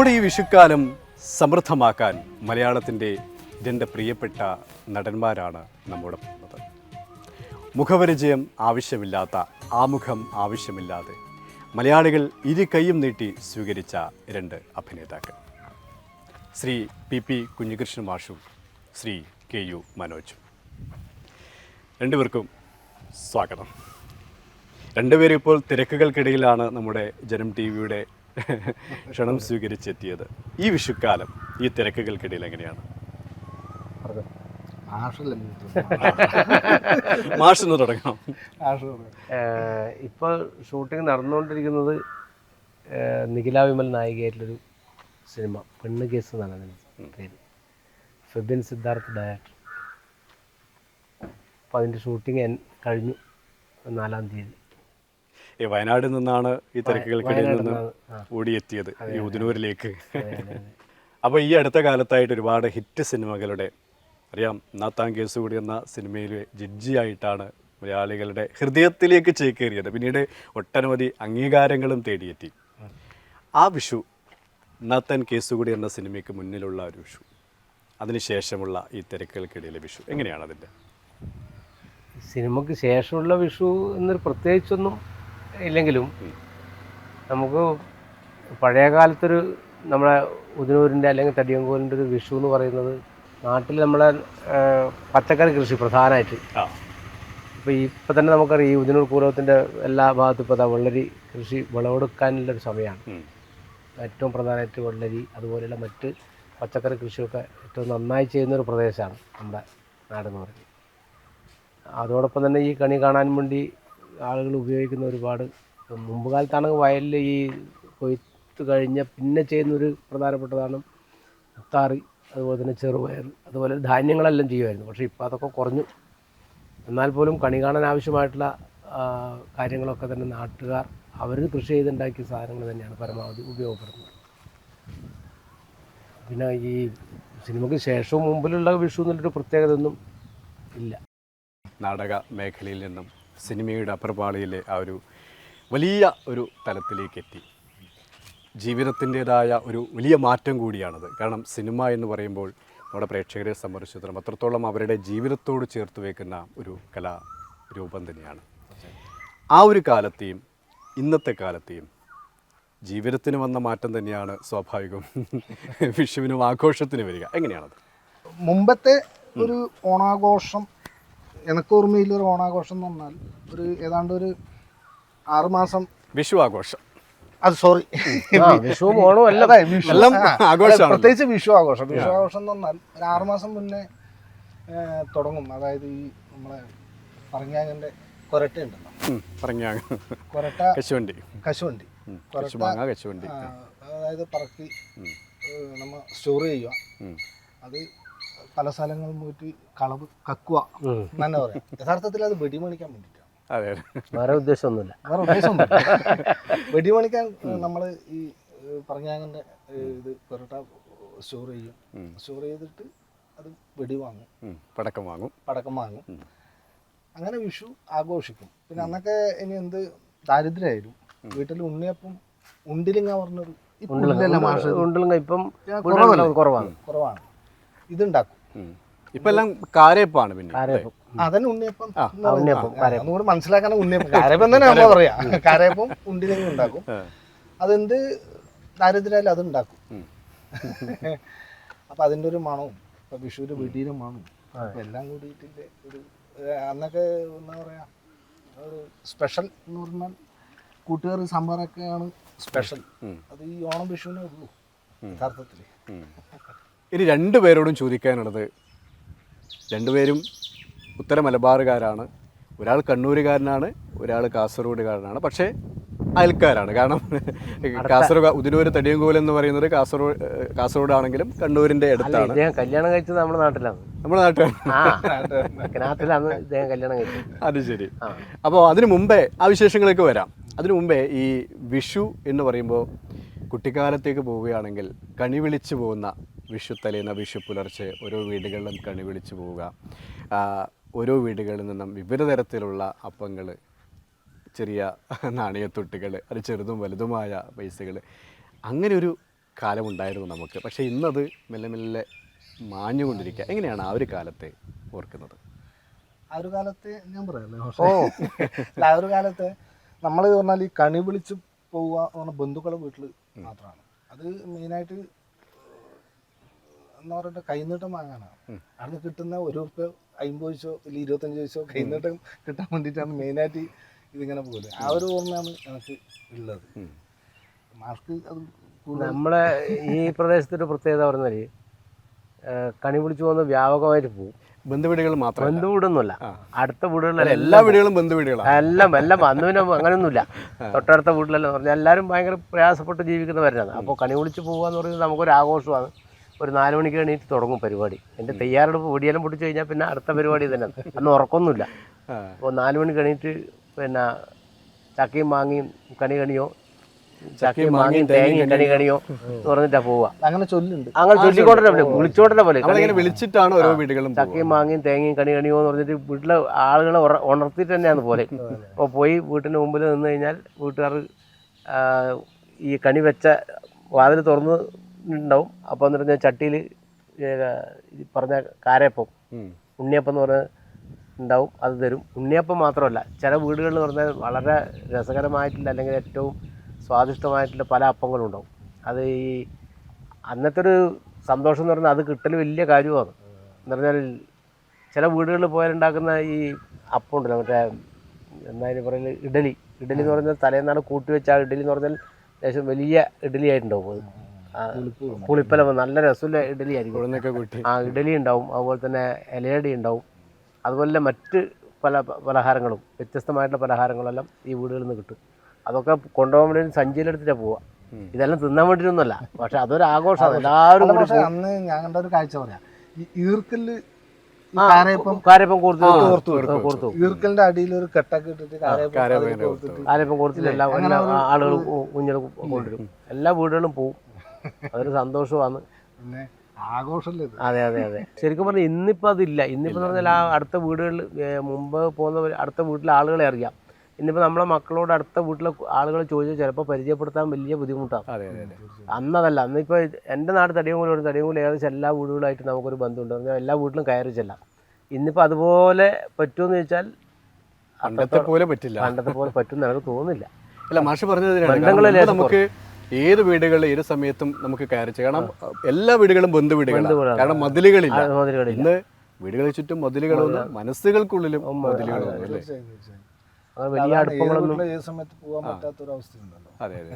നമ്മുടെ ഈ വിഷുക്കാലം സമൃദ്ധമാക്കാൻ മലയാളത്തിന്റെ രണ്ട് പ്രിയപ്പെട്ട നടന്മാരാണ് നമ്മോടൊപ്പം ഉള്ളത്. മുഖപരിചയം ആവശ്യമില്ലാത്ത ആമുഖം ആവശ്യമില്ലാതെ മലയാളികൾ ഇരു കൈയും നീട്ടി സ്വീകരിച്ച രണ്ട് അഭിനേതാക്കൾ. ശ്രീ പി പി കുഞ്ഞികൃഷ്ണൻ മാഷും ശ്രീ കെ യു മനോജും. രണ്ടുപേർക്കും സ്വാഗതം. രണ്ടുപേരും ഇപ്പോൾ തിരക്കുകൾക്കിടയിലാണ് നമ്മുടെ ജനം ടി വിയുടെ ക്ഷണം സ്വീകരിച്ചെത്തിയത് ഈ വിഷുക്കാലം ഈ തിരക്കുകൾക്കിടയിൽ എങ്ങനെയാണ്? മാഷെന്ന് തുടങ്ങാം. ഇപ്പോൾ ഷൂട്ടിംഗ് നടന്നുകൊണ്ടിരിക്കുന്നത് നിഖില വിമൽ നായികയായിട്ടുള്ളൊരു സിനിമ പെണ്ണ് കേസ് എന്നാണ് അതിന് പേര്. ഫെബിൻ സിദ്ധാർത്ഥ് ഡയറക്ടർ. അപ്പോൾ അതിന്റെ ഷൂട്ടിംഗ് കഴിഞ്ഞു നാലാം തീയതി. ഈ വയനാട്ടിൽ നിന്നാണ് ഈ തിരക്കുകൾക്കിടയിൽ നിന്ന് ഓടിയെത്തിയത് ഈ ഉദിനൂരിലേക്ക്. അപ്പോൾ ഈ അടുത്ത കാലത്തായിട്ട് ഒരുപാട് ഹിറ്റ് സിനിമകളുടെ അറിയാം നാത്താൻ കേസ് കൂടി എന്ന സിനിമയിലെ ജഡ്ജിയായിട്ടാണ് മലയാളികളുടെ ഹൃദയത്തിലേക്ക് ചേക്കേറിയത്. പിന്നീട് ഒട്ടനവധി അംഗീകാരങ്ങളും തേടിയെത്തി. ആ വിഷു നാത്താൻ കേസ് കൂടി എന്ന സിനിമയ്ക്ക് മുന്നിലുള്ള ഒരു വിഷു അതിനുശേഷമുള്ള ഈ തിരക്കുകൾക്കിടയിലെ വിഷു എങ്ങനെയാണ് അതിന്റെ? സിനിമക്ക് ശേഷമുള്ള വിഷു എന്നൊരു പ്രത്യേകിച്ചൊന്നും ഇല്ലെങ്കിലും നമുക്ക് പഴയ കാലത്തൊരു നമ്മുടെ ഉദിനൂരിന്റെ അല്ലെങ്കിൽ തടിയങ്കോലിന്റെ ഒരു വിഷു എന്ന് പറയുന്നത് നാട്ടിൽ നമ്മളെ പച്ചക്കറി കൃഷി പ്രധാനമായിട്ട്. ഇപ്പോൾ ഇപ്പം തന്നെ നമുക്കറിയാം ഈ ഉദിനൂർ പൂരത്തിന്റെ എല്ലാ ഭാഗത്തും ഇപ്പോൾ അതാ വെള്ളരി കൃഷി വിളവെടുക്കാനുള്ള ഒരു സമയമാണ്. ഏറ്റവും പ്രധാനമായിട്ട് വെള്ളരി അതുപോലെയുള്ള മറ്റ് പച്ചക്കറി കൃഷിയൊക്കെ ഏറ്റവും നന്നായി ചെയ്യുന്നൊരു പ്രദേശമാണ് നമ്മുടെ നാടെന്ന് പറയുന്നത്. അതോടൊപ്പം തന്നെ ഈ കണി കാണാൻ വേണ്ടി ആളുകൾ ഉപയോഗിക്കുന്ന ഒരുപാട് മുമ്പ് കാലത്താണ് വയലിൽ ഈ കൊയ്ത്ത് കഴിഞ്ഞ പിന്നെ ചെയ്യുന്നൊരു പ്രധാനപ്പെട്ടതാണ് അത്താറി അതുപോലെ തന്നെ ചെറുപയർ അതുപോലെ ധാന്യങ്ങളെല്ലാം ചെയ്യുമായിരുന്നു. പക്ഷേ ഇപ്പോൾ അതൊക്കെ കുറഞ്ഞു. എന്നാൽ പോലും കണി കാണാൻ ആവശ്യമായിട്ടുള്ള കാര്യങ്ങളൊക്കെ തന്നെ നാട്ടുകാർ അവർ കൃഷി ചെയ്തുണ്ടാക്കിയ സാധനങ്ങൾ തന്നെയാണ് പരമാവധി ഉപയോഗപ്പെടുത്തുന്നത്. പിന്നെ ഈ സിനിമയ്ക്ക് ശേഷവും മുമ്പിലുള്ള വിഷു എന്നുള്ളൊരു പ്രത്യേകത ഒന്നും ഇല്ല. നാടക മേഖലയിൽ നിന്നും സിനിമയുടെ അപ്പുറപാളിയിലെ ആ ഒരു വലിയ ഒരു തലത്തിലേക്ക് എത്തി ജീവിതത്തിന്റേതായ ഒരു വലിയ മാറ്റം കൂടിയാണത്. കാരണം സിനിമ എന്ന് പറയുമ്പോൾ നമ്മുടെ പ്രേക്ഷകരെ സംബന്ധിച്ചിടത്തോളം അത്രത്തോളം അവരുടെ ജീവിതത്തോട് ചേർത്ത് വയ്ക്കുന്ന ഒരു കലാ രൂപം തന്നെയാണ്. ആ ഒരു കാലത്തെയും ഇന്നത്തെ കാലത്തെയും ജീവിതത്തിന് വന്ന മാറ്റം തന്നെയാണ് സ്വാഭാവികം വിഷുവിനും ആഘോഷത്തിന് വരിക. എങ്ങനെയാണത്? മുമ്പത്തെ ഒരു ഓണാഘോഷം എനിക്ക് ഓർമ്മയിൽ ഒരു ഓണാഘോഷം എന്ന് പറഞ്ഞാൽ ഒരു ഏതാണ്ട് ഒരു ആറുമാസം വിഷു ആഘോഷം. അത് സോറി വിഷു. പ്രത്യേകിച്ച് വിഷു ആഘോഷം. വിഷു ആഘോഷം എന്ന് പറഞ്ഞാൽ ഒരു ആറുമാസം മുന്നേ തുടങ്ങും. അതായത് ഈ നമ്മളെ പറഞ്ഞാങ്ങന്റെ കൊരട്ട ഉണ്ടല്ലോ കൊരട്ട കശുവണ്ടി. കശുവണ്ടി. കൊരട്ട കശുവണ്ടി. അതായത് പറക്കി. നമ്മൾ സ്റ്റോർ ചെയ്യുക. അത് പല സ്ഥലങ്ങളിൽ പോയിട്ട് കളവ്. തന്നെ പറയാം യഥാർത്ഥത്തിൽ അത് വെടിമണിക്കാൻ വേണ്ടിയിട്ടാണ് അതെ വേറെ ഉദ്ദേശമൊന്നുമില്ല. വേറെ ഉദ്ദേശമൊന്നുമില്ല. വെടിമണിക്കാൻ നമ്മൾ ഈ പറഞ്ഞാങ്ങന്റെ ഇത് പൊറോട്ട സ്റ്റോർ ചെയ്യും. സ്റ്റോർ ചെയ്തിട്ട് അത് വെടി വാങ്ങും. പടക്കം വാങ്ങും. പടക്കം വാങ്ങും. അങ്ങനെ വിഷു ആഘോഷിക്കും. പിന്നെ അന്നൊക്കെ ഇനി എന്ത് ദാരിദ്ര്യമായിരുന്നു. വീട്ടിൽ ഉണ്ണിയപ്പം ഉണ്ടിലിങ്ങ പറഞ്ഞൊരു ഉണ്ടിലിങ്ങ ഇപ്പം കുറവാണ്. കുറവാണ്. ഇതുണ്ടാക്കും. ഇപ്പൊ എല്ലാം കാരയപ്പാണ് പിന്നെ. കാരയപ്പം. അതന്നെ ഉണ്ണിയപ്പം. ഉണ്ണിയപ്പം, ആ, മനസ്സിലാക്കാൻ ഉണ്ണിയപ്പം. കാരയപ്പം തന്നെ നമ്മൾ പറയാ. കാരയപ്പം ഉണ്ടിലിങ്ങ ഉണ്ടാക്കും. അതെന്ത് ദാരിദ്ര്യാലും അത് ഉണ്ടാക്കും. അപ്പൊ അതിന്റെ ഒരു മണവും ഇപ്പൊ വിഷുവിന്റെ വീട്ടിലും മണവും എല്ലാം കൂടിയിട്ടിന്റെ ഒരു അന്നൊക്കെ എന്താ പറയാ ഒരു സ്പെഷ്യൽ എന്ന് പറഞ്ഞാൽ കൂട്ടുകാർ സാമ്പാറൊക്കെയാണ് സ്പെഷ്യൽ അത് ഈ ഓണം വിഷുവിനേ ഉള്ളൂ യഥാർത്ഥത്തിൽ ഉം. ഇനി രണ്ടുപേരോടും ചോദിക്കാനുള്ളത് രണ്ടുപേരും ഉത്തര മലബാറുകാരാണ്. ഒരാൾ കണ്ണൂരുകാരനാണ് ഒരാൾ കാസർഗോഡുകാരനാണ്. പക്ഷേ അയൽക്കാരാണ്. കാരണം കാസർഗോഡ് ഉദിനൂര് തടിയങ്കോൽ എന്ന് പറയുന്നത് കാസർഗോഡ് കാസർഗോഡ് ആണെങ്കിലും കണ്ണൂരിന്റെ അടുത്താണ്. ഇദ്ദേഹം കല്യാണം കഴിച്ചത് നമ്മുടെ നാട്ടിലാണ്. നമ്മുടെ നാട്ടിലാണ്. ഇദ്ദേഹം കല്യാണം കഴിച്ചത്. അത് ശരി. അപ്പോൾ അതിനു മുമ്പേ ആ വിശേഷങ്ങളൊക്കെ വരാം. അതിനു മുമ്പേ ഈ വിഷു എന്ന് പറയുമ്പോൾ കുട്ടിക്കാലത്തേക്ക് പോവുകയാണെങ്കിൽ കണി വിളിച്ചു പോകുന്ന വിഷു തലേന്ന വിഷു പുലർച്ചെ ഓരോ വീടുകളിലും കണി വിളിച്ചു പോവുക. ഓരോ വീടുകളിൽ നിന്നും വിവിധ തരത്തിലുള്ള അപ്പങ്ങൾ ചെറിയ നാണയത്തൊട്ടുകൾ അത് ചെറുതും വലുതുമായ പൈസകൾ അങ്ങനെ ഒരു കാലമുണ്ടായിരുന്നു നമുക്ക്. പക്ഷേ ഇന്നത് മെല്ലെ മെല്ലെ മാഞ്ഞുകൊണ്ടിരിക്കുക. എങ്ങനെയാണ് ആ ഒരു കാലത്തെ ഓർക്കുന്നത്? ആ ഒരു കാലത്ത് ഞാൻ പറയാല്ലേ ഓ. ആ ഒരു കാലത്ത് നമ്മൾ പറഞ്ഞാൽ ഈ കണി വിളിച്ച് പോവുക എന്ന് പറഞ്ഞാൽ ബന്ധുക്കളെ വീട്ടിൽ മാത്രമാണ്. അത് മെയിനായിട്ട് എന്താ പറഞ്ഞിട്ട് കൈനീട്ടം വാങ്ങാനാണ് അവിടെ കിട്ടുന്ന ഒരു ഉറുപ്പ് അമ്പത് പൈസോ അല്ലെങ്കിൽ ഇരുപത്തഞ്ച് പൈസോ കൈനീട്ടം കിട്ടാൻ വേണ്ടിയിട്ടാണ് മെയിനായിട്ട് ഇതിങ്ങനെ പോകുന്നത് ആ ഒരു ഓർമ്മയാണ് എനിക്ക് ഉള്ളത്. മാർക്ക് അത് നമ്മളെ ഈ പ്രദേശത്തൊരു പ്രത്യേകത പറഞ്ഞാൽ കണി പിടിച്ചു പോകുന്ന വ്യാപകമായിട്ട് പോകും ബന്ധുവീടുകൾ മാത്രം ബന്ധു വീടൊന്നുമല്ല അടുത്ത വീടുകളിലെല്ലാം എല്ലാ വീടുകളും ബന്ധുവീടുകളാണ് എല്ലാം എല്ലാം അന്ന് പിന്നെ അങ്ങനെയൊന്നുമില്ല. തൊട്ടടുത്ത വീട്ടിലെല്ലാം പറഞ്ഞാൽ എല്ലാവരും ഭയങ്കര പ്രയാസപ്പെട്ട് ജീവിക്കുന്നവരാണ് അപ്പോൾ കണി വിളിച്ച് പോകുക എന്ന് പറയുന്നത് നമുക്കൊരു ആഘോഷമാണ് ഒരു നാല് മണിക്ക് എണീറ്റ് തുടങ്ങും പരിപാടി. എന്റെ തയ്യാറെടുപ്പ് പൊടിയെല്ലാം പൊട്ടിച്ച് കഴിഞ്ഞാൽ പിന്നെ അടുത്ത പരിപാടി തന്നെ. അന്ന് ഉറക്കൊന്നുമില്ല. അപ്പോൾ നാല് മണിക്ക് എണീറ്റ് പിന്നെ ചക്കയും മാങ്ങിയും കണി കണിയോ ചക്കയും മാങ്ങിയും തേങ്ങയും കണി കണിയോ എന്ന് പറഞ്ഞിട്ടാ പോവുക അങ്ങനെ ചൊല്ലുണ്ട്. അങ്ങനെ ചൊല്ലിക്കൊണ്ടേ പോലെ. വിളിച്ചോട്ടെ പോലെ വിളിച്ചിട്ടാണ് ഓരോ വീടുകളും പോവുക. ചക്കയും മാങ്ങയും തേങ്ങയും കണി കണിയോ എന്ന് പറഞ്ഞിട്ട് വീട്ടിലെ ആളുകളെ ഉണർത്തിട്ട് ഉണർത്തിയിട്ട് തന്നെയാണ് പോലെ. അപ്പോൾ പോയി വീട്ടിന്റെ മുമ്പിൽ നിന്ന് കഴിഞ്ഞാൽ വീട്ടുകാർ ഈ കണി വെച്ച വാതിൽ തുറന്ന് ഉണ്ടാവും. അപ്പോൾ എന്ന് പറഞ്ഞാൽ ചട്ടിയിൽ പറഞ്ഞ കാരയപ്പം. ഉണ്ണിയപ്പം എന്ന് പറഞ്ഞ ഉണ്ടാവും അത് തരും. ഉണ്ണിയപ്പം മാത്രമല്ല ചില വീടുകളിൽ പറഞ്ഞാൽ വളരെ രസകരമായിട്ടുള്ള അല്ലെങ്കിൽ ഏറ്റവും സ്വാദിഷ്ടമായിട്ടുള്ള പല അപ്പങ്ങളും ഉണ്ടാവും. അത് ഈ അന്നത്തെ ഒരു സന്തോഷം എന്ന് പറഞ്ഞാൽ അത് കിട്ടൽ വലിയ കാര്യമാണ്. എന്ന് പറഞ്ഞാൽ ചില വീടുകളിൽ പോയാലുണ്ടാക്കുന്ന ഈ അപ്പം ഉണ്ടല്ലോ മറ്റേ എന്തായാലും പറയുന്നത് ഇഡലി. ഇഡലി എന്ന് പറഞ്ഞാൽ തലേന്നാണ് കൂട്ടി വെച്ച ആ ഇഡലി എന്ന് പറഞ്ഞാൽ ലേശം വലിയ ഇഡലി ആയിട്ടുണ്ടാവും അത്. പുളിപ്പല നല്ല രസമുള്ള ഇഡലി ആയിരിക്കും. ആ ഇഡലി ഉണ്ടാവും അതുപോലെ തന്നെ ഇലയടി ഉണ്ടാവും. അതുപോലെ മറ്റ് പല പലഹാരങ്ങളും വ്യത്യസ്തമായിട്ടുള്ള പലഹാരങ്ങളെല്ലാം ഈ വീടുകളിൽ നിന്ന് കിട്ടും. അതൊക്കെ കൊണ്ടുപോകാൻ വേണ്ടി സഞ്ചിയിലെടുത്തിട്ടാണ് പോവുക. ഇതെല്ലാം തിന്നാൻ വേണ്ടിയിട്ടൊന്നുമല്ല. പക്ഷെ അതൊരു ആഘോഷമാണ്. എല്ലാവരും അല്ല, പക്ഷെ അന്ന് ഞാൻ കണ്ട ഒരു കാഴ്ച പറയാം. ഈ ഈർക്കൽ കാരയപ്പം കോർത്തു ഈർക്കലിന്റെ അടിയിൽ ഒരു കെട്ടൊക്കെ ഇട്ടിട്ട് കാരയപ്പം കോർത്തിട്ട് ആളുകൾ കുഞ്ഞുങ്ങൾ കൊണ്ടുവരും. എല്ലാ വീടുകളും പോവും. അതൊരു സന്തോഷമാണ്. പിന്നെ ആഘോഷമല്ലേ അതെ അതെ അതെ. ശരിക്കും പറഞ്ഞാൽ ഇന്നിപ്പോൾ അതില്ല. ഇന്നിപ്പോൾ പറഞ്ഞാൽ ആ അടുത്ത വീടുകളിൽ മുമ്പ് പോകുന്ന അടുത്ത വീട്ടിലെ ആളുകളെ അറിയാം. ഇന്നിപ്പോൾ നമ്മളെ മക്കളോട് അടുത്ത വീട്ടിലെ ആളുകളെ ചോദിച്ചാൽ ചിലപ്പോൾ പരിചയപ്പെടുത്താൻ വലിയ ബുദ്ധിമുട്ടാണ്. അതെ അതെ അതെ. അന്നതല്ല അന്നിപ്പോൾ എന്റെ നാട് തടിയങ്കൂലുണ്ട് തടിയങ്കൂല ഏകദേശം എല്ലാ വീടുകളായിട്ട് നമുക്കൊരു ബന്ധമുണ്ട്. പറഞ്ഞാൽ എല്ലാ വീട്ടിലും കയറി ചെല്ലാം. ഇന്നിപ്പോൾ അതുപോലെ പറ്റുമെന്ന് ചോദിച്ചാൽ പണ്ടത്തെ പോലെ പറ്റില്ല. പണ്ടത്തെ പോലെ പറ്റുമെന്ന് എനിക്ക് തോന്നുന്നില്ല. അല്ല മാഷ് പറഞ്ഞത് നമുക്ക് ഏത് വീടുകളിൽ ഏത് സമയത്തും നമുക്ക് കയറി. കാരണം എല്ലാ വീടുകളും ബന്ധു വീടുകളാണ്. കാരണം മതിലുകളില്ല. ഇന്ന് വീടുകളിൽ ചുറ്റും മതിലുകളും മനസ്സുകൾക്കുള്ളിലും മതിലുകളൊന്നും അല്ലേ വലിയ അടുപ്പങ്ങളൊന്നും ഏത് സമയത്ത് പോകാൻ പറ്റാത്ത ഒരു അവസ്ഥയുണ്ടല്ലോ അതെ അതെ.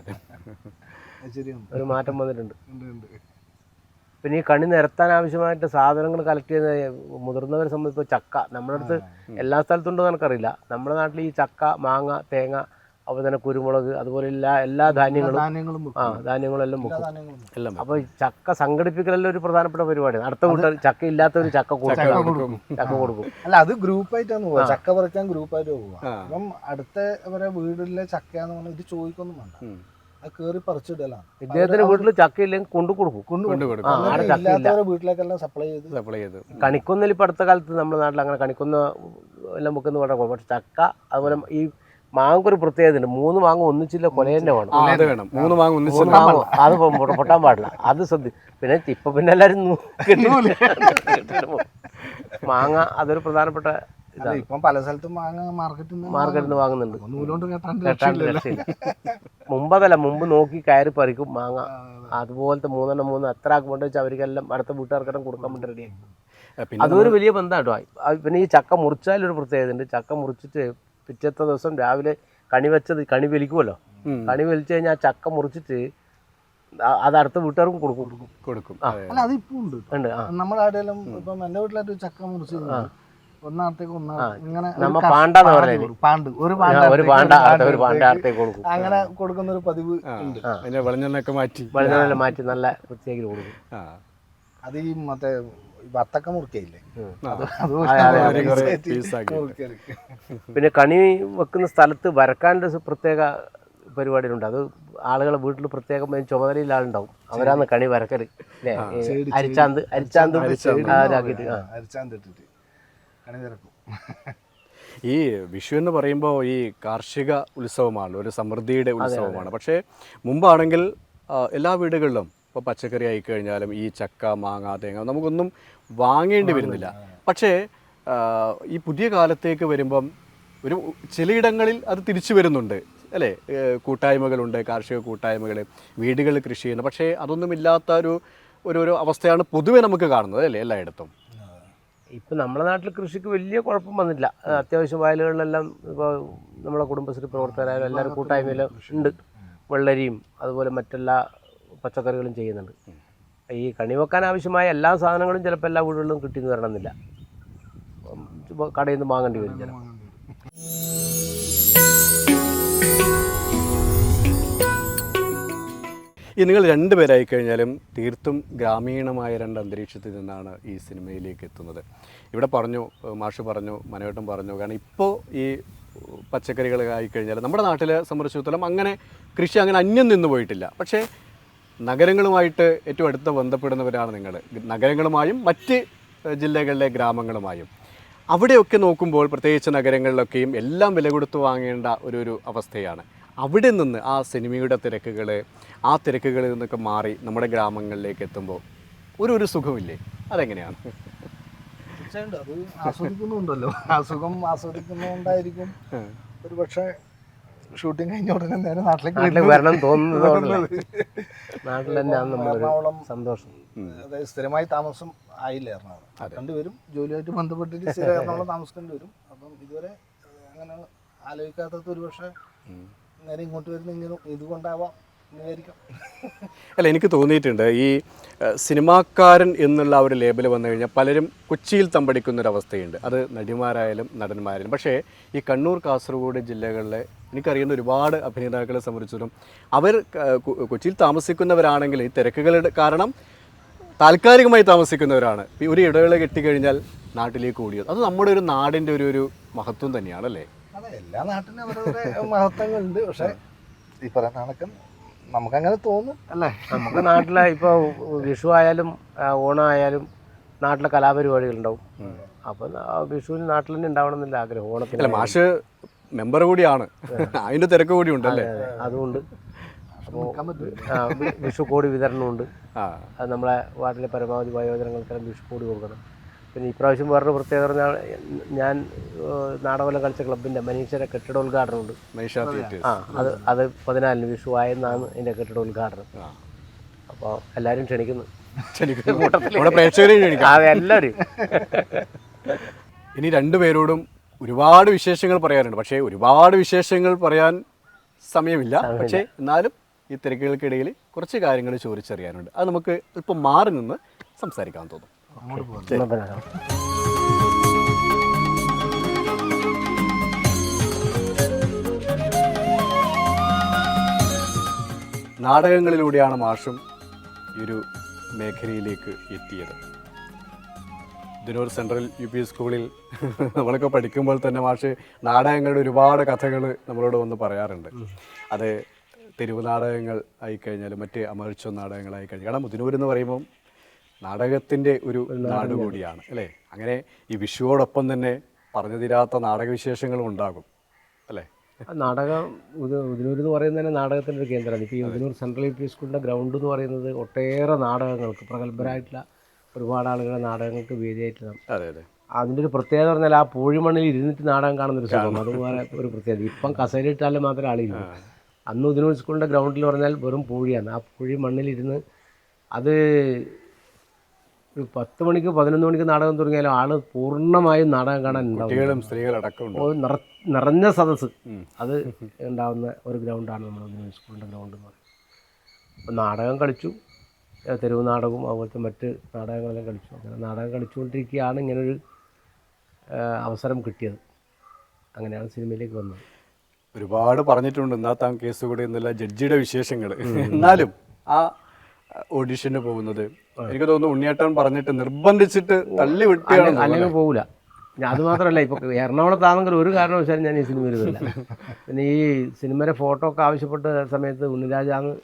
അതെ ശരിയാണ്. ഒരു മാറ്റം വന്നിട്ടുണ്ട്. ഉണ്ട് ഉണ്ട്. പിന്നെ ഈ കണി നിരത്താൻ ആവശ്യമായിട്ട് സാധനങ്ങൾ കളക്ട് ചെയ്യുന്ന മുതിർന്നവരെ സംബന്ധിച്ച് ചക്ക. നമ്മുടെ അടുത്ത് എല്ലാ സ്ഥലത്തും ഉണ്ടോ എനിക്കറിയില്ല. നമ്മുടെ നാട്ടിൽ ഈ ചക്ക മാങ്ങ തേങ്ങ അതുപോലെ തന്നെ കുരുമുളക് അതുപോലെ എല്ലാ എല്ലാ ധാന്യങ്ങളും. ധാന്യങ്ങളും ആ. ധാന്യങ്ങളെല്ലാം മുക്കും. എല്ലാം അപ്പോൾ ചക്ക സംഘടിപ്പിക്കലല്ല ഒരു പ്രധാനപ്പെട്ട പരിപാടിയാണ് അടുത്ത കൂട്ടർ ചക്ക ഇല്ലാത്ത ഒരു ചക്ക കൊടുക്കും. ചക്ക കൊടുക്കും. അല്ല അത് ഗ്രൂപ്പായിട്ടാണ് പോവുക. ചക്ക പറിക്കാൻ ഗ്രൂപ്പായിട്ട് പോവുക. അപ്പം അടുത്ത വരെ വീടിലെ ചക്കയാന്ന് പറഞ്ഞാൽ ഇത് ചോദിക്കൊന്നും വേണ്ട. കേറി പറിച്ചിടലാണ്. ഇദ്ദേഹത്തിന്റെ വീട്ടിൽ ചക്ക ഇല്ലെങ്കിൽ കൊണ്ടു കൊടുക്കും. ഇല്ലാത്തവരെ വീട്ടിലേക്കെല്ലാം സപ്ലൈ ചെയ്ത് സപ്ലൈ ചെയ്ത്. കണിക്കൊന്നിൽ ഇപ്പൊ അടുത്ത കാലത്ത് നമ്മുടെ നാട്ടിൽ അങ്ങനെ കണിക്കൊന്ന എല്ലാം വെക്കുന്ന പറഞ്ഞ പക്ഷെ ചക്ക അതുപോലെ ഈ മാങ്ങൊരു പ്രത്യേകത ഉണ്ട് മൂന്ന് മാങ്ങ ഒന്നിച്ചില്ല കൊല തന്നെ വേണം. അത് വേണം. മൂന്ന് ഒന്നിച്ച് മാങ്ങ അത് പൊട്ടാൻ പാടില്ല. അത് ശ്രദ്ധ പിന്നെ ഇപ്പൊ പിന്നെ എല്ലാരും. മാങ്ങ അതൊരു പ്രധാനപ്പെട്ട ഇതാണ്. ഇപ്പം പല സ്ഥലത്തും മാങ്ങ മാർക്കറ്റിൽ നിന്ന് മാർക്കറ്റിൽ നിന്ന് വാങ്ങുന്നുണ്ട്. നൂലുകൊണ്ട് കേട്ടാണ്ട് മുമ്പതല്ല മുമ്പ് നോക്കി കയറി പറിക്കും മാങ്ങ. അതുപോലത്തെ മൂന്നെണ്ണം മൂന്ന് എത്ര ആക്കുമ്പോൾ വെച്ചാൽ അവർക്കെല്ലാം അടുത്ത വീട്ടുകാർക്കെല്ലാം കൊടുക്കാൻ വേണ്ടി റെഡിയായി പിന്നെ അതൊരു വലിയ ബന്ധമാണ് കേട്ടോ പിന്നെ ഈ ചക്ക മുറിച്ചാലൊരു പ്രത്യേകത ഉണ്ട് ചക്ക മുറിച്ചിട്ട് പിറ്റത്തെ ദിവസം രാവിലെ കണി വെച്ചത് കണി വലിക്കുമല്ലോ. കണി വലിച്ചു കഴിഞ്ഞാൽ ആ ചക്ക മുറിച്ചിട്ട് അത് അടുത്ത വീട്ടുകാർക്കും കൊടുക്കും. കൊടുക്കും. അല്ല അത് ഇപ്പം ഉണ്ട് നമ്മുടെ ആടെയെല്ലാം ഇപ്പം എന്റെ വീട്ടിലായിട്ട് ചക്ക മുറിച്ച് ഒന്നാടത്തേക്ക് ഇങ്ങനെ നമ്മ പാണ്ട്. പാണ്ട്. ഒരു പാണ്ട ഒരു പാണ്ട ഒരു കൊടുക്കും. അങ്ങനെ കൊടുക്കുന്ന ഒരു പതിവ്. ഉണ്ട്. മാറ്റി. മാറ്റി നല്ല വൃത്തിയാക്കി കൊടുക്കും. അത് ഈ മറ്റേ വത്തക്ക മുറിക്കയില്ലേ. പിന്നെ കണി വെക്കുന്ന സ്ഥലത്ത് വരക്കാന്റെ പ്രത്യേക പരിപാടിയിലുണ്ട് അത് ആളുകളെ വീട്ടിൽ പ്രത്യേകം ചുമതലയിൽ ആളുണ്ടാവും. അവരാന്ന് കണി വരക്കൽ അല്ലേ അരിച്ചാന്ത് അരിച്ചാന്ത് കണി ഈ വിഷു എന്ന് പറയുമ്പോൾ ഈ കാർഷിക ഉത്സവമാണ് ഒരു സമൃദ്ധിയുടെ ഉത്സവമാണ്. പക്ഷേ മുമ്പാണെങ്കിൽ എല്ലാ വീടുകളിലും ഇപ്പോൾ പച്ചക്കറി ആയിക്കഴിഞ്ഞാലും ഈ ചക്ക മാങ്ങ തേങ്ങ നമുക്കൊന്നും വാങ്ങേണ്ടി വരുന്നില്ല. പക്ഷേ ഈ പുതിയ കാലത്തേക്ക് വരുമ്പം ഒരു ചിലയിടങ്ങളിൽ അത് തിരിച്ചു വരുന്നുണ്ട്. അല്ലേ? കൂട്ടായ്മകളുണ്ട് കാർഷിക കൂട്ടായ്മകൾ വീടുകളിൽ കൃഷി ചെയ്യുന്നു. പക്ഷേ അതൊന്നുമില്ലാത്ത ഒരു ഒരു ഒരു അവസ്ഥയാണ് പൊതുവെ നമുക്ക് കാണുന്നത് അല്ലേ എല്ലായിടത്തും? ഇപ്പം നമ്മുടെ നാട്ടിൽ കൃഷിക്ക് വലിയ കുഴപ്പം വന്നില്ല അത്യാവശ്യം വയലുകളിലെല്ലാം ഇപ്പോൾ നമ്മളെ കുടുംബശ്രീ പ്രവർത്തകരായാലും എല്ലാവരും കൂട്ടായ്മയിലും ഉണ്ട്. വെള്ളരിയും അതുപോലെ മറ്റെല്ലാ പച്ചക്കറികളും ചെയ്യുന്നുണ്ട്. ഈ കണി വെക്കാൻ ആവശ്യമായ എല്ലാ സാധനങ്ങളും ചിലപ്പോൾ എല്ലാ വീടുകളിലും കിട്ടിയെന്ന് വരണമെന്നില്ല. കടയിൽ നിന്ന് വാങ്ങേണ്ടി വരും ചില ഈ നിങ്ങൾ രണ്ടുപേരായി കഴിഞ്ഞാലും തീർത്തും ഗ്രാമീണമായ രണ്ട് അന്തരീക്ഷത്തിൽ നിന്നാണ് ഈ സിനിമയിലേക്ക് എത്തുന്നത്. ഇവിടെ പറഞ്ഞു മാഷ് പറഞ്ഞു മനോട്ടം പറഞ്ഞു. കാരണം ഇപ്പോൾ ഈ പച്ചക്കറികൾ ആയിക്കഴിഞ്ഞാൽ നമ്മുടെ നാട്ടിലെ സംബന്ധിച്ചിടത്തോളം അങ്ങനെ കൃഷി അങ്ങനെ അന്യം നിന്ന് പോയിട്ടില്ല. പക്ഷേ നഗരങ്ങളുമായിട്ട് ഏറ്റവും അടുത്ത് ബന്ധപ്പെടുന്നവരാണ് നിങ്ങൾ. നഗരങ്ങളുമായും മറ്റ് ജില്ലകളിലെ ഗ്രാമങ്ങളുമായും. അവിടെയൊക്കെ നോക്കുമ്പോൾ പ്രത്യേകിച്ച് നഗരങ്ങളിലൊക്കെയും എല്ലാം വില കൊടുത്ത് വാങ്ങേണ്ട ഒരു ഒരു അവസ്ഥയാണ്. അവിടെ നിന്ന് ആ സിനിമയുടെ തിരക്കുകൾ ആ തിരക്കുകളിൽ നിന്നൊക്കെ മാറി നമ്മുടെ ഗ്രാമങ്ങളിലേക്ക് എത്തുമ്പോൾ ഒരു ഒരു സുഖമില്ലേ? അതെങ്ങനെയാണ്? ആസ്വദിക്കുന്നുണ്ടല്ലോ. ആ സുഖം ആസ്വദിക്കുന്നതുകൊണ്ടായിരിക്കും ഒരു പക്ഷേ ഷൂട്ടിംഗ് കഴിഞ്ഞ ഉടനെ നേരെ നാട്ടിലേക്ക്. വരണം തോന്നുന്നത് നാട്ടിൽ തന്നെയാണ് നമ്മളൊരു സന്തോഷം. അതായത് സ്ഥിരമായി താമസം ആയില്ല എറണാകുളം. രണ്ടുപേരും ജോലിയായിട്ട് ബന്ധപ്പെട്ടിട്ട് സ്ഥിരം എറണാകുളം താമസിക്കേണ്ടി വരും അപ്പം ഇതുവരെ അങ്ങനെ ആലോചിക്കാത്തത് ഒരു പക്ഷേ നേരെ ഇങ്ങോട്ട് വരുന്ന ഇങ്ങനെ ഇതുകൊണ്ടാവാം അല്ല എനിക്ക് തോന്നിയിട്ടുണ്ട് ഈ സിനിമാക്കാരൻ എന്നുള്ള ഒരു ലേബൽ വന്നു കഴിഞ്ഞാൽ പലരും കൊച്ചിയിൽ തമ്പടിക്കുന്ന ഒരു അവസ്ഥയുണ്ട് അത് നടിമാരായാലും നടന്മാരായാലും. പക്ഷേ ഈ കണ്ണൂർ കാസർഗോഡ് ജില്ലകളിലെ എനിക്കറിയുന്ന ഒരുപാട് അഭിനേതാക്കളെ സംബന്ധിച്ചിടത്തോളം അവർ കൊച്ചിയിൽ താമസിക്കുന്നവരാണെങ്കിൽ ഈ തിരക്കുകളുടെ കാരണം താൽക്കാലികമായി താമസിക്കുന്നവരാണ്. ഈ ഒരു ഇടവേള കിട്ടിക്കഴിഞ്ഞാൽ നാട്ടിലേക്ക് ഓടിയത്. അത് നമ്മുടെ ഒരു നാടിന്റെ ഒരു ഒരു മഹത്വം തന്നെയാണല്ലേ? അതെ എല്ലാ നാട്ടിലും മഹത്വങ്ങളുണ്ട്. പക്ഷേ ഈ പറയുന്ന കണക്കൻ നമുക്കങ്ങനെ തോന്നും. അല്ലേ? നമുക്ക് നാട്ടിലെ ഇപ്പോൾ വിഷു ആയാലും ഓണമായാലും ഓണം ആയാലും നാട്ടിലെ കലാപരിപാടികളുണ്ടാവും. അപ്പം വിഷുവിന് നാട്ടിൽ തന്നെ ഉണ്ടാവണം എന്നില്ല ആഗ്രഹം അല്ല ഓണത്തിന് മാഷ് മെമ്പർ കൂടിയാണ്. അതിന്റെ തിരക്ക് കൂടി ഉണ്ടല്ലേ അതുകൊണ്ട് വിഷു കോടി വിതരണമുണ്ട്. ആ. അത് നമ്മളെ വാർഡിലെ പരമാവധി വയോജനങ്ങൾക്കെല്ലാം വിഷു കോടി കൊടുക്കണം. പിന്നെ ഇപ്രാവശ്യം വേറൊരു പ്രത്യേകത പറഞ്ഞാൽ ഞാൻ നാടകം നാടകലം കളിച്ച ക്ലബിന്റെ മനീഷയുടെ കെട്ടിടോദ്ഘാടനമുണ്ട് ഉണ്ട്. തിയേറ്റേഴ്സ് ആ അത് അത് പതിനാലിന് വിഷു ആയെന്നാണ് എന്റെ കെട്ടിടോദ്ഘാടനം ഉദ്ഘാടനം. അപ്പോൾ എല്ലാവരും ക്ഷണിക്കുന്നു. അതെ എല്ലാവരും ഇനി രണ്ടുപേരോടും ഒരുപാട് വിശേഷങ്ങൾ പറയാനുണ്ട്. പക്ഷേ ഒരുപാട് വിശേഷങ്ങൾ പറയാൻ സമയമില്ല. പക്ഷേ എന്നാലും ഈ തിരക്കുകൾക്കിടയിൽ കുറച്ച് കാര്യങ്ങൾ ചോദിച്ചറിയാനുണ്ട്. അത് നമുക്ക് ഇപ്പം മാറി നിന്ന് സംസാരിക്കാൻ തോന്നും. അങ്ങോട്ട് പോകാം. നാടകങ്ങളിലൂടെയാണ് മാഷും ഈ ഒരു മേഖലയിലേക്ക് എത്തിയത്. ദിനൂർ സെൻട്രൽ യു പി സ്കൂളിൽ നമ്മളൊക്കെ പഠിക്കുമ്പോൾ തന്നെ മാഷ് നാടകങ്ങളുടെ ഒരുപാട് കഥകൾ നമ്മളോട് വന്ന് പറയാറുണ്ട്. അത് തെരുവ് നാടകങ്ങൾ ആയിക്കഴിഞ്ഞാലും മറ്റ് അമർച്ച നാടകങ്ങളായി കഴിഞ്ഞാൽ കാരണം മുതിനൂർ എന്ന് പറയുമ്പം നാടകത്തിന്റെ ഒരു നാട് കൂടിയാണ് അല്ലേ? അങ്ങനെ ഈ വിഷുവോടൊപ്പം തന്നെ പറഞ്ഞു തീരാത്ത നാടകവിശേഷങ്ങളും ഉണ്ടാകും അല്ലേ? നാടകം ഇത് ഉദിനൂർ എന്ന് പറയുന്നത് തന്നെ നാടകത്തിന്റെ ഒരു കേന്ദ്രമാണ്. ഇപ്പോൾ ഈ ഉദിനൂർ സെൻട്രൽ യു പി സ്കൂളിന്റെ ഗ്രൗണ്ട് എന്ന് പറയുന്നത് ഒട്ടേറെ നാടകങ്ങൾക്ക് പ്രഗത്ഭരായിട്ടുള്ള ഒരുപാട് ആളുകളെ നാടകങ്ങൾക്ക് വേദിയായിട്ട് നാം അതെ അതെ. അതിന്റെ ഒരു പ്രത്യേകത പറഞ്ഞാൽ ആ പൂഴിമണ്ണിൽ ഇരുന്നിട്ട് നാടകം കാണുന്നൊരു സുഖം സംഭവം അതുപോലെ ഒരു പ്രത്യേകത. ഇപ്പം കസേരയിട്ടാലും മാത്രമേ ആളിരുന്നു അന്ന് ഉദിനൂർ സ്കൂളിന്റെ ഗ്രൗണ്ടിൽ പറഞ്ഞാൽ വെറും പൂഴിയാണ്. ആ പൂഴി മണ്ണിലിരുന്ന് അത് ഒരു പത്ത് മണിക്ക് പതിനൊന്ന് മണിക്ക് നാടകം തുടങ്ങിയാലും ആൾ പൂർണമായും നാടകം കാണാൻ ഉണ്ടാവും കുട്ടികളും സ്ത്രീകളടക്കം നിറഞ്ഞ സദസ്സ്. അത് ഉണ്ടാവുന്ന ഒരു ഗ്രൗണ്ടാണ് നമ്മൾ സ്കൂളിന്റെ ഗ്രൗണ്ട് എന്ന് പറയുന്നത്. അപ്പം നാടകം കളിച്ചു. തെരുവ് നാടകവും അതുപോലത്തെ മറ്റ് നാടകങ്ങളെല്ലാം കളിച്ചു. അങ്ങനെ നാടകം കളിച്ചുകൊണ്ടിരിക്കുകയാണ് ഇങ്ങനൊരു അവസരം കിട്ടിയത്. അങ്ങനെയാണ് സിനിമയിലേക്ക് വന്നത്. ഒരുപാട് പറഞ്ഞിട്ടുണ്ട്. എന്നാ താൻ കേസ് കൂടി എന്നുള്ള ജഡ്ജിയുടെ വിശേഷങ്ങൾ എന്നാലും ആ ഓഡിഷന് പോകുന്നത് എനിക്ക് തോന്നുന്നു ഉണ്ണിയേട്ടൻ പറഞ്ഞിട്ട് നിർബന്ധിച്ചിട്ട് തള്ളി വിട്ടാണ് അല്ലെങ്കിൽ പോകില്ല ഞാൻ അത് മാത്രമല്ല ഇപ്പൊ എറണാകുളത്താണെങ്കിൽ ഒരു കാരണവശാലും ഞാൻ ഈ സിനിമ വരുന്നില്ല പിന്നെ ഈ സിനിമയുടെ ഫോട്ടോ ഒക്കെ ആവശ്യപ്പെട്ട സമയത്ത് ഉണ്ണിരാജാന്ന്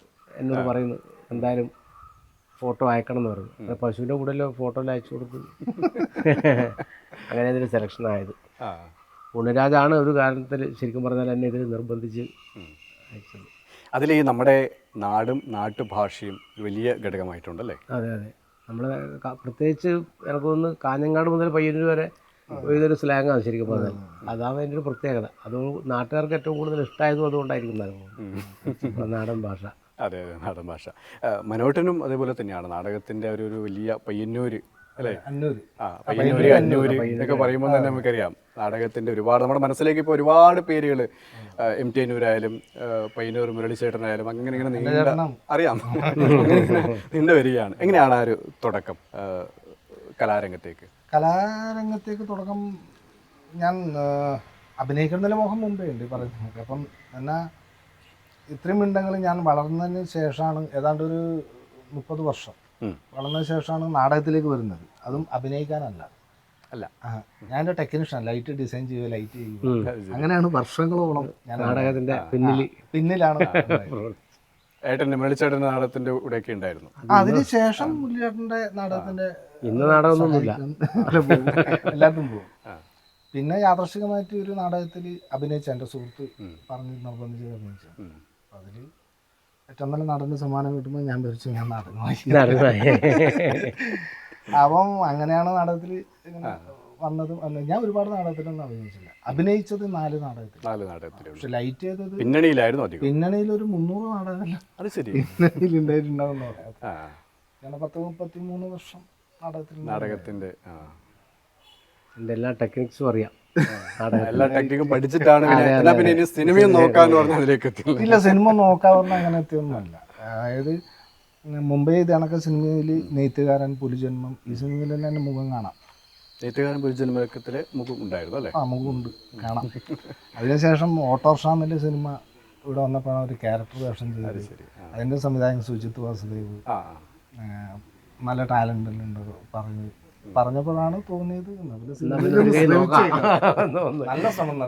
എന്നോട് പറയുന്നു എന്തായാലും ഫോട്ടോ അയക്കണം എന്ന് പറഞ്ഞു. പശുവിന്റെ കൂടെ ഫോട്ടോ അയച്ചു കൊടുത്തു അങ്ങനെ ഇതിൽ സെലക്ഷൻ ആയത്. ഉണ്ണിരാജാണ് ഒരു കാരണത്തിൽ ശരിക്കും പറഞ്ഞാൽ എന്നെ ഇതിൽ നിർബന്ധിച്ച് അയച്ചത്. അതിൽ ഈ നമ്മുടെ നാടും നാട്ടുഭാഷയും വലിയ ഘടകമായിട്ടുണ്ടല്ലേ? അതെ അതെ. നമ്മൾ പ്രത്യേകിച്ച് എനിക്ക് തോന്നുന്നു കാഞ്ഞങ്ങാട് മുതൽ പയ്യന്നൂർ വരെ ഇതൊരു സ്ലാങ്ങാണ് ശരിക്കും പറഞ്ഞാൽ അതാണ് അതിന്റെ ഒരു പ്രത്യേകത. അത് നാട്ടുകാർക്ക് ഏറ്റവും കൂടുതൽ ഇഷ്ടമായതും അതുകൊണ്ടായിരിക്കും നമ്മുടെ നാടൻ ഭാഷ. അതെ അതെ. നാടൻ ഭാഷ. മനോട്ടനും അതേപോലെ തന്നെയാണ്. നാടകത്തിന്റെ ഒരു ഒരു വലിയ പയ്യന്നൂർ അല്ലേ? അന്നൂര്. ആ പയ്യന്നൂര് അന്നൂര് എന്നൊക്കെ പറയുമ്പോൾ തന്നെ നമുക്കറിയാം. നാടകത്തിന്റെ ഒരുപാട് നമ്മുടെ മനസ്സിലേക്ക് ഇപ്പോൾ ഒരുപാട് പേരുകൾ എം ടി അനൂരായാലും പയ്യന്നൂർ മുരളിച്ചേട്ടനായാലും അങ്ങനെ ഇങ്ങനെ നീണ്ട അറിയാം. നിന്റെ വരികയാണ്. എങ്ങനെയാണ് ആ ഒരു തുടക്കം കലാരംഗത്തേക്ക്? കലാരംഗത്തേക്ക് തുടക്കം ഞാൻ അഭിനയിക്കുന്നതിന് മോഹം മുമ്പേ ഉണ്ട് പറയുന്നത് അപ്പം എന്നാ ഇത്രയും മിണ്ടങ്ങൾ ഞാൻ വളർന്നതിന് ശേഷമാണ് ഏതാണ്ട് ഒരു മുപ്പത് വർഷം. വളർന്നതിന് ശേഷമാണ് നാടകത്തിലേക്ക് വരുന്നത്. അതും അഭിനയിക്കാനല്ല. അല്ല. എന്റെ ടെക്നീഷ്യൻ ലൈറ്റ് ഡിസൈൻ ചെയ്യുക ലൈറ്റ് ചെയ്യുക അങ്ങനെയാണ് വർഷങ്ങളോളം ഞാൻ നാടകത്തിന്റെ പിന്നിൽ പിന്നിലാണ് ഉണ്ടായത്. ഏട്ടന്റെ മുരളിച്ചേട്ടന്റെ നാടകത്തിന്റെ കൂടെയൊക്കെ ഉണ്ടായിരുന്നു. ആ, അതിന് ശേഷം മുരളിയേട്ടന്റെ നാടകത്തിന്റെ ഇന്ന് നാടകമൊന്നുമില്ല. എല്ലാത്തും പോകും. പിന്നെ യാദർശികമായിട്ട് ഒരു നാടകത്തിൽ അഭിനയിച്ച എന്റെ സുഹൃത്ത്. പറഞ്ഞ് നിർബന്ധിച്ച് അഭിനയിച്ചു. അതിൽ ഏറ്റവും നല്ല നടന് സമ്മാനം കിട്ടുമ്പോൾ ഞാൻ വിളിച്ചു ഞാൻ നാടകം നാടകമായി. അപ്പം അങ്ങനെയാണ് നാടകത്തിൽ ഇങ്ങനെ വന്നതും അല്ല ഞാൻ ഒരുപാട് നാടകത്തിലൊന്നും അഭിനയിച്ചില്ല. അഭിനയിച്ചത് നാല് നാടകത്തിൽ നാല് നാടകത്തിലുണ്ട്. പക്ഷെ ലൈറ്റ് ചെയ്തത് പിന്നണിയിലായിരുന്നു അധികം. പിന്നണിയിൽ ഒരു മുന്നൂറ് നാടകമല്ല. അത് ശരി. പിന്നണിയിൽ ഉണ്ടായിട്ടുണ്ടാവുന്ന ഞാൻ പത്ത് മുപ്പത്തി മൂന്ന് വർഷം നാടകത്തിൽ നാടകത്തിന്റെ എന്റെ എല്ലാ ടെക്നിക്സും അറിയാം. എല്ലാ ടെക്നിക്കും പഠിച്ചിട്ടാണ് പിന്നെ പിന്നെ ഇനി സിനിമയും നോക്കാന്ന് പറഞ്ഞ അതിലേക്ക് എത്തില്ല? ഇല്ല സിനിമ പറഞ്ഞാൽ അങ്ങനെ എത്തിയൊന്നുമല്ല അതായത് മുംബൈ ഇതണക്ക സിനിമയിൽ നെയ്ത്തുകാരൻ പുലിജന്മം. ഈ സിനിമയിൽ തന്നെ എന്റെ മുഖം കാണാം. നെയ്ത്തുകാരൻ പുരുജന്മക്കത്തിൽ മുഖം ഉണ്ടായിരുന്നു അല്ലേ? ആ മുഖം മുഖമുണ്ട് കാണാം. അതിനുശേഷം ഓട്ടോ എന്നുള്ള സിനിമ ഇവിടെ വന്നപ്പോഴാണ് ഒരു ക്യാരക്ടർ വേഷം ചെയ്തത്. അതിന്റെ സംവിധായകൻ സുജിത് വാസുദേവ്. നല്ല ടാലന്റ് ഉണ്ട് പറഞ്ഞു. പറഞ്ഞപ്പോഴാണ് തോന്നിയത്. നല്ല ശ്രമം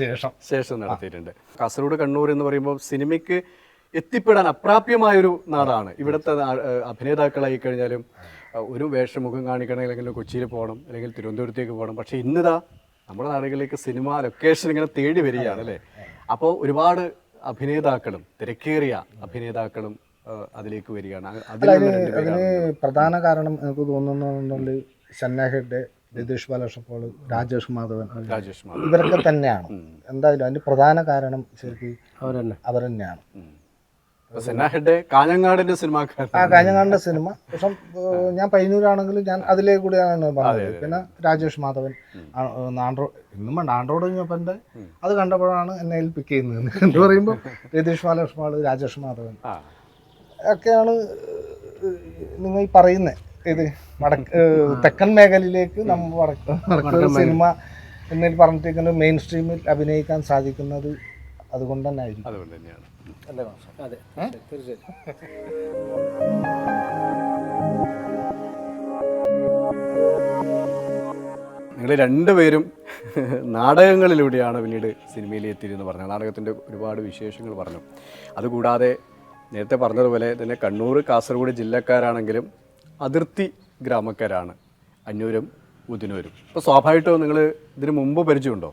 ശേഷം. ശേഷം നടത്തിയിട്ടുണ്ട്. കാസർഗോഡ് കണ്ണൂർ എന്ന് പറയുമ്പോൾ സിനിമയ്ക്ക് എത്തിപ്പെടാൻ അപ്രാപ്യമായൊരു നാടാണ്. ഇവിടുത്തെ അഭിനേതാക്കളായി കഴിഞ്ഞാലും ഒരു വേഷമുഖം കാണിക്കണമെങ്കിൽ അല്ലെങ്കിൽ കൊച്ചിയിൽ പോകണം അല്ലെങ്കിൽ തിരുവനന്തപുരത്തേക്ക് പോകണം. പക്ഷേ ഇന്നിതാ നമ്മുടെ നാടുകളിലേക്ക് സിനിമ ലൊക്കേഷൻ ഇങ്ങനെ തേടി വരികയാണ് അല്ലേ? അപ്പോൾ ഒരുപാട് അഭിനേതാക്കളും തിരക്കേറിയ അഭിനേതാക്കളും അതിലേക്ക് വരികയാണ്. അതിന് പ്രധാന കാരണം എനിക്ക് തോന്നുന്നുണ്ടെങ്കിൽ ഷന്ന ഹെഡ് രതീഷ് ബാലകൃഷ്ണപ്പോൾ രാജേഷ് മാധവൻ. രാജേഷ് മാധവൻ. ഇവരൊക്കെ തന്നെയാണ്. എന്തായാലും അതിന് പ്രധാന കാരണം ശരിക്കും അവർ തന്നെയാണ് ഹെഡ് കാഞ്ഞങ്ങാടിന്റെ സിനിമാക്കാരൻ ആ കാഞ്ഞങ്ങാടിന്റെ സിനിമ. പക്ഷെ ഞാൻ പയ്യന്നൂരാണെങ്കിലും ഞാൻ അതിലേ കൂടിയാണ് പറഞ്ഞത്. പിന്നെ രാജേഷ് മാധവൻ നാണ്ടോ ഇന്നും നാണ്ടോട് കഴിഞ്ഞപ്പന്റെ അത് കണ്ടപ്പോഴാണ് എന്നെ പിക്ക് ചെയ്യുന്നത്. എന്ന് പറയുമ്പോൾ രതീഷ് ബാലകൃഷ്ണ രാജേഷ് മാധവൻ. ഒക്കെയാണ് നിങ്ങൾ ഈ പറയുന്നത് ഇത് വടക്ക് തെക്കൻ മേഖലയിലേക്ക് നമ്മൾ വടക്ക് സിനിമ എന്നതിൽ പറഞ്ഞിരിക്കുന്നത് മെയിൻ സ്ട്രീമിൽ അഭിനയിക്കാൻ സാധിക്കുന്നത് അതുകൊണ്ട് തന്നെ ആയിരിക്കും അതുകൊണ്ട് തന്നെയാണ് അല്ലേ? അതെ തീർച്ചയായിട്ടും നിങ്ങൾ രണ്ടുപേരും നാടകങ്ങളിലൂടെയാണ് പിന്നീട് സിനിമയിൽ എത്തിയിരുന്ന് പറഞ്ഞത്. നാടകത്തിന്റെ ഒരുപാട് വിശേഷങ്ങൾ പറഞ്ഞു. അതുകൂടാതെ നേരത്തെ പറഞ്ഞതുപോലെ തന്നെ കണ്ണൂർ കാസർഗോഡ് ജില്ലക്കാരാണെങ്കിലും അതിർത്തി ഗ്രാമക്കാരാണ് അന്നൂരും ഉദിനൂരും അപ്പോൾ സ്വാഭാവികമായിട്ടും നിങ്ങൾ ഇതിന് മുമ്പ് പരിചയമുണ്ടോ?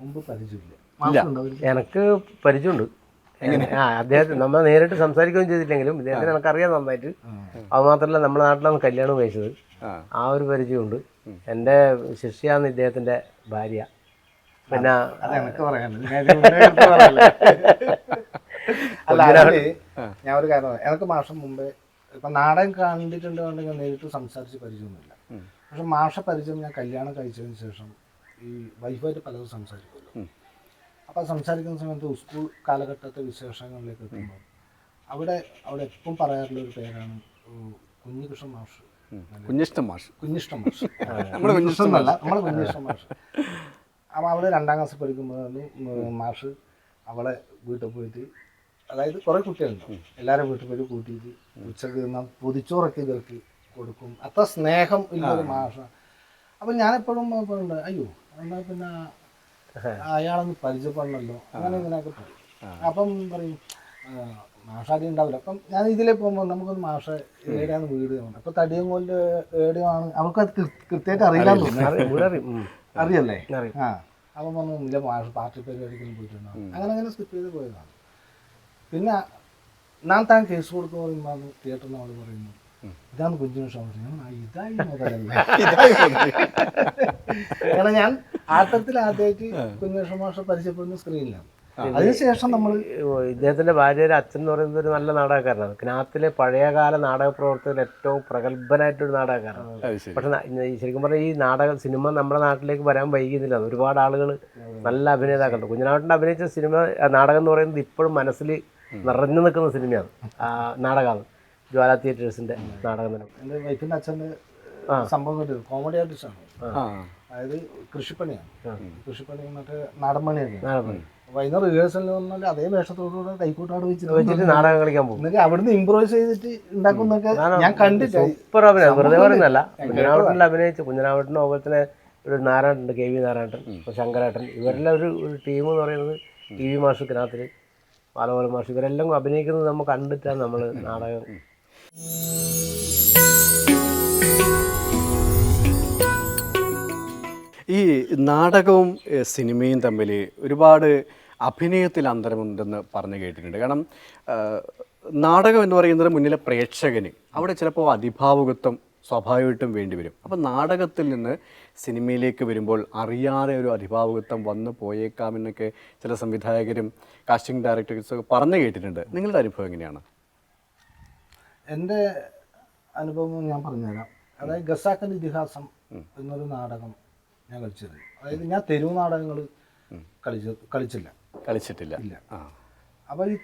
മുമ്പ് പരിചയമില്ല. ഇല്ല. എനിക്ക് പരിചയമുണ്ട്. ആ അദ്ദേഹത്തെ നമ്മൾ നേരിട്ട് സംസാരിക്കുകയും ചെയ്തിട്ടില്ലെങ്കിലും ഇദ്ദേഹത്തിന് എനിക്കറിയാം നന്നായിട്ട്. അത് മാത്രമല്ല നമ്മുടെ നാട്ടിലാണ് കല്യാണം കഴിച്ചത്. ആ. ഒരു പരിചയമുണ്ട്. എന്റെ ശിഷ്യാണ് ഇദ്ദേഹത്തിന്റെ ഭാര്യ. പിന്നെ ഞാൻ ഇത് മുന്നേ അല്ല അതിൽ ഞാൻ ഒരു കാര്യം. എനിക്ക് മാഷം മുമ്പേ ഇപ്പൊ നാടകം കണ്ടിട്ടുണ്ടെങ്കിൽ നേരിട്ട് സംസാരിച്ച് പരിചയമൊന്നുമില്ല. പക്ഷെ മാഷ പരിചയം ഞാൻ കല്യാണം കഴിച്ചതിന് ശേഷം ഈ വൈഫായിട്ട് പലതും സംസാരിക്കുമല്ലോ ഉം. അപ്പോൾ സംസാരിക്കുന്ന സമയത്ത് സ്കൂൾ കാലഘട്ടത്തെ വിശേഷങ്ങളിലേക്ക് എത്തുമ്പോൾ അവിടെ അവിടെ എപ്പം പറയാറുള്ള ഒരു പേരാണ് കുഞ്ഞികൃഷ്ണൻ മാഷ്. കുഞ്ഞിഷ്ടം മാഷ്. കുഞ്ഞിഷ്ടം മാഷ്. നമ്മുടെ കുഞ്ഞിഷ്ടമല്ല നമ്മുടെ കുഞ്ഞിഷ്ടം മാഷ്. അപ്പം അവൾ രണ്ടാം ക്ലാസ് പഠിക്കുമ്പോഴാണ് ഉം മാഷ് അവളെ വീട്ടിൽ പോയിട്ട് അതായത് കുറേ കുട്ടികളുണ്ട്. എല്ലാവരും വീട്ടിൽ പോയിട്ട് കൂട്ടിയിട്ട് ഉച്ചയ്ക്ക് നിന്ന് പൊതിച്ചോറൊക്കെ ഇവർക്ക് കൊടുക്കും. അത്ര സ്നേഹം ഇല്ലൊരു മാഷ. അപ്പം ഞാനെപ്പോഴും പറയുന്നുണ്ട് അയ്യോ എന്നാൽ പിന്നെ അയാളൊന്ന് പരിചയപ്പെടണമല്ലോ അങ്ങനെ ഇങ്ങനെയൊക്കെ പറയും അപ്പം പറയും "ആ, മാഷാടി ഉണ്ടാവില്ല. അപ്പം ഞാൻ ഇതിലേ പോകുമ്പോൾ നമുക്കൊന്ന് മാഷ ഏടിയാണ് വീട് അപ്പൊ തടിയും കൊല്ലം ഏടിയാണ് അവർക്ക് അത് കൃത്യമായിട്ട് അറിയില്ലാന്ന് തോന്നുന്നു. അറിയല്ലേ? അറിയും. ആ. അപ്പം പറഞ്ഞു ഇല്ല മാഷ് പാർട്ടി പരിപാടിക്കൊന്നും പോയിട്ടുണ്ടാവും അങ്ങനെ അങ്ങനെ സ്കിപ്പ് ചെയ്ത് പോയതാണ്. പിന്നെ ഞാൻ താൻ കേസ് കൊടുത്തു പറയുമ്പോൾ തിയേറ്ററിൽ അവൾ പറയുന്നു ഇതാണ് കുഞ്ഞു ഷോ പറഞ്ഞു "ആ, ഇതായി മുതലല്ലേ? കാരണം ഞാൻ ആട്ടത്തിൽ ആദ്യമായിട്ട് കുഞ്ഞേഷ് മാഷ പരിചയപ്പെടുന്ന സ്ക്രീനിലാണ് അതിനുശേഷം നമ്മൾ ഇദ്ദേഹത്തിന്റെ ഭാര്യയുടെ അച്ഛൻ എന്ന് പറയുന്നത് ഒരു നല്ല നാടകക്കാരനാണ്. കിനാത്തിലെ പഴയകാല നാടക പ്രവർത്തകർ ഏറ്റവും പ്രഗത്ഭനായിട്ടൊരു നാടകക്കാരനാണ്. പക്ഷെ ശരിക്കും പറഞ്ഞാൽ ഈ നാടക സിനിമ നമ്മുടെ നാട്ടിലേക്ക് വരാൻ വൈകുന്നില്ല ഒരുപാട് ആളുകൾ നല്ല അഭിനേതാക്കളുണ്ട്. കുഞ്ഞനാട്ടിന്റെ അഭിനയിച്ച സിനിമ നാടകം എന്ന് പറയുന്നത് ഇപ്പോഴും മനസ്സിൽ നിറഞ്ഞു നിൽക്കുന്ന സിനിമയാണ്. ആ നാടകമാണ് ജ്വാല തിയേറ്റേഴ്സിന്റെ നാടകം തന്നെ എന്റെ വൈഫിന്റെ അച്ഛന്റെ സംഭവം കോമഡി ആർട്ടിസ്റ്റാണ് ആ. അതായത് കൃഷിപ്പണിയാണ്. കൃഷിപ്പണി മറ്റേ നാടൻ പണിയൊക്കെ നാടകം. വൈകുന്നേരം റിഹേഴ്സലിന് വന്നാൽ അതേ വേഷത്തോടുകൂടെ കൈക്കൂട്ടാട് വെച്ചിട്ട് നാടകം കളിക്കാൻ പോകും. എന്നിട്ട് അവിടുന്ന് ഇംപ്രോവൈസ് ചെയ്തിട്ട് ഉണ്ടാക്കുന്നൊക്കെ ഞാൻ കണ്ടിട്ട് സൂപ്പർ അഭിനയം. വെറുതെ പറയുന്നല്ല കുഞ്ഞനാവട്ടിൽ അഭിനയിച്ച. കുഞ്ഞനാവട്ടിനും അതുപോലെ തന്നെ ഒരു നാരായണൻ കെ വി നാരായണൻ ഇപ്പോൾ ശങ്കരേട്ടൻ. ഇവരെല്ലാം ഒരു ഒരു ടീം എന്ന് പറയുന്നത് ടി വി മാഷ് കിനാത്തിൽ ബാലഗോപാല മാഷ്. ഇവരെല്ലാം അഭിനയിക്കുന്നത് നമ്മൾ കണ്ടിട്ടാണ് നമ്മൾ നാടകം ഈ നാടകവും സിനിമയും തമ്മിൽ ഒരുപാട് അഭിനയത്തിൽ അന്തരമുണ്ടെന്ന് പറഞ്ഞു കേട്ടിട്ടുണ്ട്. കാരണം നാടകം എന്ന് പറയുന്നത് മുന്നിലെ പ്രേക്ഷകന് അവിടെ ചിലപ്പോൾ അതിഭാവുകത്വം സ്വാഭാവികമായിട്ടും വേണ്ടി വരും. അപ്പം നാടകത്തിൽ നിന്ന് സിനിമയിലേക്ക് വരുമ്പോൾ അറിയാതെ ഒരു അതിഭാവുകത്വം വന്നു പോയേക്കാമെന്നൊക്കെ ചില സംവിധായകരും കാസ്റ്റിംഗ് ഡയറക്ടേഴ്സും ഒക്കെ പറഞ്ഞു കേട്ടിട്ടുണ്ട്. നിങ്ങളുടെ അനുഭവം എങ്ങനെയാണ്? എന്റെ അനുഭവം ഞാൻ പറഞ്ഞുതരാം. അതായത് ഗസാക്കന്റെ ഇതിഹാസം എന്നൊരു നാടകം ഞാൻ കളിച്ചത്. അതായത് ഞാൻ തെരുവ് നാടകങ്ങൾ കളിച്ച കളിച്ചില്ല. കളിച്ചിട്ടില്ല. ഇല്ല. അപ്പോൾ ഈ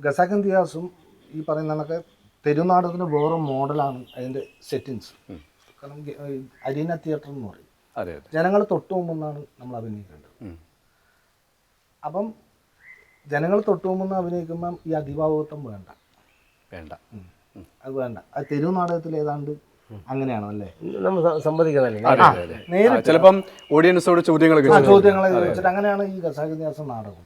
ഗസാഖൻ ഇതിഹാസം ഈ പറയുന്ന കണക്കെ തെരുവ് നാടകത്തിന് വേറെ മോഡലാണ് അതിന്റെ സെറ്റിങ്സ് കാരണം അരീന തിയേറ്റർ എന്ന് പറയും. ജനങ്ങൾ തൊട്ട് മുമ്പെന്നാണ് നമ്മൾ അഭിനയിക്കേണ്ടത്. അപ്പം ജനങ്ങൾ തൊട്ട് മുമ്പെന്ന് അഭിനയിക്കുമ്പം ഈ അതിഭാവത്വം വേണ്ട. വേണ്ട. അത് വേണ്ട. അത് തെരുവ് നാടകത്തിൽ ഏതാണ്ട് അങ്ങനെയാണോ അല്ലേ നമ്മൾ സ- സമ്മതിക്കുന്നതല്ലേ അതെ, അതെ, അതെ. ചിലപ്പം ഓഡിയൻസോട് ചോദ്യങ്ങളൊക്കെ ആ ചോദ്യങ്ങളെ ചോദിച്ചിട്ട് അങ്ങനെയാണ് ഈ ഖസാക്കിന്യാസം നാടകം.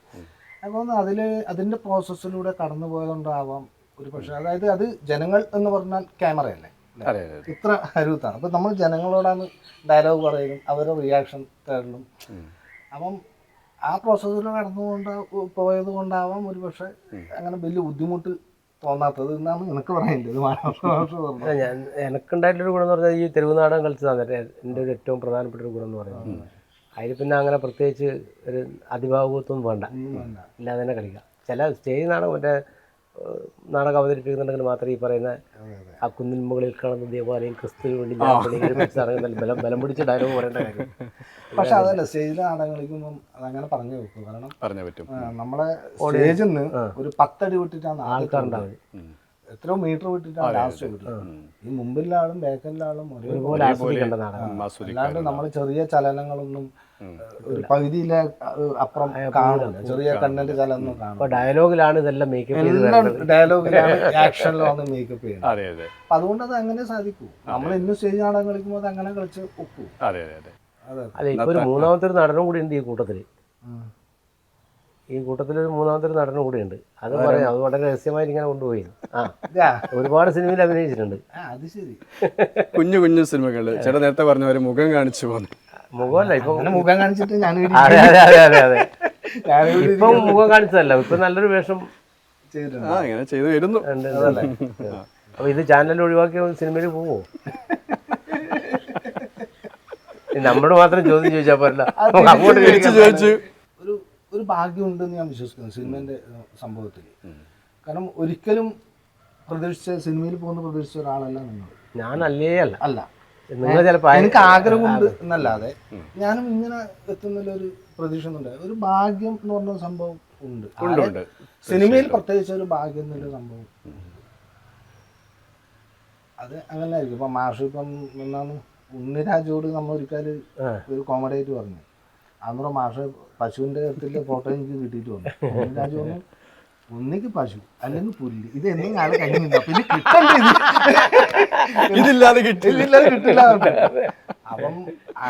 അപ്പോൾ അതിൽ അതിന്റെ പ്രോസസ്സിലൂടെ കടന്നു പോയതുകൊണ്ടാവാം ഒരു പക്ഷേ. അതായത് അത് ജനങ്ങൾ എന്ന് പറഞ്ഞാൽ ക്യാമറയല്ലേ? ഇത്ര അരുത്താണ്. അപ്പം നമ്മൾ ജനങ്ങളോടാണ് ഡയലോഗ് പറയലും അവരുടെ റിയാക്ഷൻ തേടലും. അപ്പം ആ പ്രോസസ്സിലൂടെ കടന്നുകൊണ്ട് പോയത് കൊണ്ടാവാം ഒരു പക്ഷേ അങ്ങനെ വലിയ ബുദ്ധിമുട്ട് തോന്നാത്തത് എന്നാണ് എനിക്ക് പറഞ്ഞു അല്ല, ഞാൻ എനിക്കുണ്ടായിട്ടൊരു ഗുണം എന്ന് പറഞ്ഞാൽ ഈ തെരുവ് നാടകം കളിച്ചതാണ് എന്റെ എന്റെ ഒരു ഏറ്റവും പ്രധാനപ്പെട്ട ഒരു ഗുണം എന്ന് പറയുന്നത്. അതിൽ പിന്നെ അങ്ങനെ പ്രത്യേകിച്ച് ഒരു അതിഭാവത്വം വേണ്ട. ഇല്ലാതെ തന്നെ കളിക്കാം. ചില സ്റ്റേജ് നാടകം മറ്റേ നാടകം അവതരിപ്പിക്കുന്നുണ്ടെങ്കിൽ മാത്രമേ ഈ പറയുന്ന ആ കുന്നിൻ മുകളിൽ കാണുന്ന ദേവാലയം ക്രിസ്തു വേണ്ടി ഞാൻ ബലം ബലം പിടിച്ച ഡയലോഗ് പറയേണ്ട കാര്യം. പക്ഷെ അതല്ല സ്റ്റേജിലെ നാടകം കളിക്കുമ്പം അതങ്ങനെ പറഞ്ഞു വെക്കും. കാരണം പറഞ്ഞു പറ്റും. നമ്മളെ സ്റ്റേജിൽ നിന്ന് ഒരു പത്തടി വിട്ടിട്ടാണ് ആൾക്കാരുണ്ടാവുക. എത്രയോ മീറ്റർ വിട്ടിട്ടാണ് ലാസ്റ്റ് വിട്ടത്. ഈ മുമ്പിലാളും ആളും ബാക്കിലെ ആളും ഒരേ ഒരുപോലെ ആസ്വദിക്കേണ്ട നാടകം. അല്ലാണ്ട് നമ്മൾ ചെറിയ ചലനങ്ങളൊന്നും ഒരു പകുതിയിലെ അപ്പുറം കാണില്ല ചെറിയ കണ്ണന്റെ ചലനം കാണും. ഡയലോഗിലാണ് ഇതെല്ലാം മേക്കപ്പ് ഡയലോഗിലാണ് ആക്ഷനിലാണ് മേക്കപ്പ് ചെയ്യുന്നത്. അതെ അതെ. അപ്പൊ അതുകൊണ്ട് അത് അങ്ങനെ സാധിക്കൂ. നമ്മൾ ഇന്നും സ്റ്റേജ് നാടകം കളിക്കുമ്പോൾ അത് അങ്ങനെ കളിച്ച് ഒക്കൂ. അതെ അതെ അതെ. അതെ. അല്ല ഒരു മൂന്നാമത്തെ ഒരു നടനും കൂടി ഉണ്ട് ഈ കൂട്ടത്തിൽ. ഈ കൂട്ടത്തിൽ ഒരു മൂന്നാമത്തെ ഒരു നടനും കൂടി ഉണ്ട്. അത് പറയാം അത് വളരെ രഹസ്യമായിട്ട് ഇങ്ങനെ കൊണ്ടുപോയി. ആ. ഇതാ. ഒരുപാട് സിനിമയിൽ അഭിനയിച്ചിട്ടുണ്ട്. ആ അത് ശരി. കുഞ്ഞു കുഞ്ഞു സിനിമകൾ ചേട്ടാ നേരത്തെ പറഞ്ഞ ഒരു മുഖം കാണിച്ചു പോകുന്നു മുഖമല്ല ഇപ്പൊ മുഖം കാണിച്ചിട്ട് ഞാൻ അതെ അതെ അതെ അതെ അതെ. ഇപ്പൊ മുഖം കാണിച്ചതല്ല ഇപ്പൊ നല്ലൊരു വേഷം ചെയ്തു വരുന്നു. അപ്പൊ ഇത് ചാനൽ ഒഴിവാക്കിയ സിനിമയിൽ പോവോ? നമ്മളോട് മാത്രം ചോദ്യം ചോദിച്ചാൽ പോരല്ല. അങ്ങോട്ട് തിരിച്ചു ചോദിച്ചു. ഒരു ഒരു ഭാഗ്യമുണ്ടെന്ന് ഞാൻ വിശ്വസിക്കുന്നു സിനിമന്റെ സംഭവത്തിൽ. കാരണം ഒരിക്കലും പ്രതീക്ഷിച്ച സിനിമയിൽ പോകുന്ന പ്രതീക്ഷിച്ച ഒരാളല്ല നിങ്ങൾ ഞാൻ അല്ലേ അല്ല. അല്ല. നിങ്ങൾ എനിക്ക് ആഗ്രഹമുണ്ട് എന്നല്ലാതെ ഞാനും ഇങ്ങനെ എത്തുന്നതിലൊരു പ്രതീക്ഷ ഒന്നുമില്ല ഒരു ഭാഗ്യം എന്ന് പറഞ്ഞ സംഭവം ഉണ്ട്. ഉണ്ട് ഉണ്ട്. സിനിമയിൽ പ്രത്യേകിച്ച് ഒരു ഭാഗ്യം എന്നൊരു സംഭവം. അത് അങ്ങനെ ആയിരിക്കും ഇപ്പം മാഷ് ഇപ്പം എന്നാണ് ഉണ്ണിരാജോട് നമ്മൾ ഒരിക്കൽ ഒരു കോമഡി ആയിട്ട് പറഞ്ഞു. അന്നേരം മാഷ് പശുവിന്റെ അടുത്തുള്ള ഫോട്ടോ എനിക്ക് കിട്ടിയിട്ട് വന്നു. ഉണ്ണിരാജു ഒന്നിക്ക് പശു അല്ലെങ്കിൽ പുല്ല്. ഇത് എന്തെങ്കിലും ആളെ കഴിഞ്ഞില്ല പിന്നെ കിട്ടണ്ടേ ഇത്? ഇതില്ലാതെ കിട്ടില്ലാതെ കിട്ടില്ല അപ്പം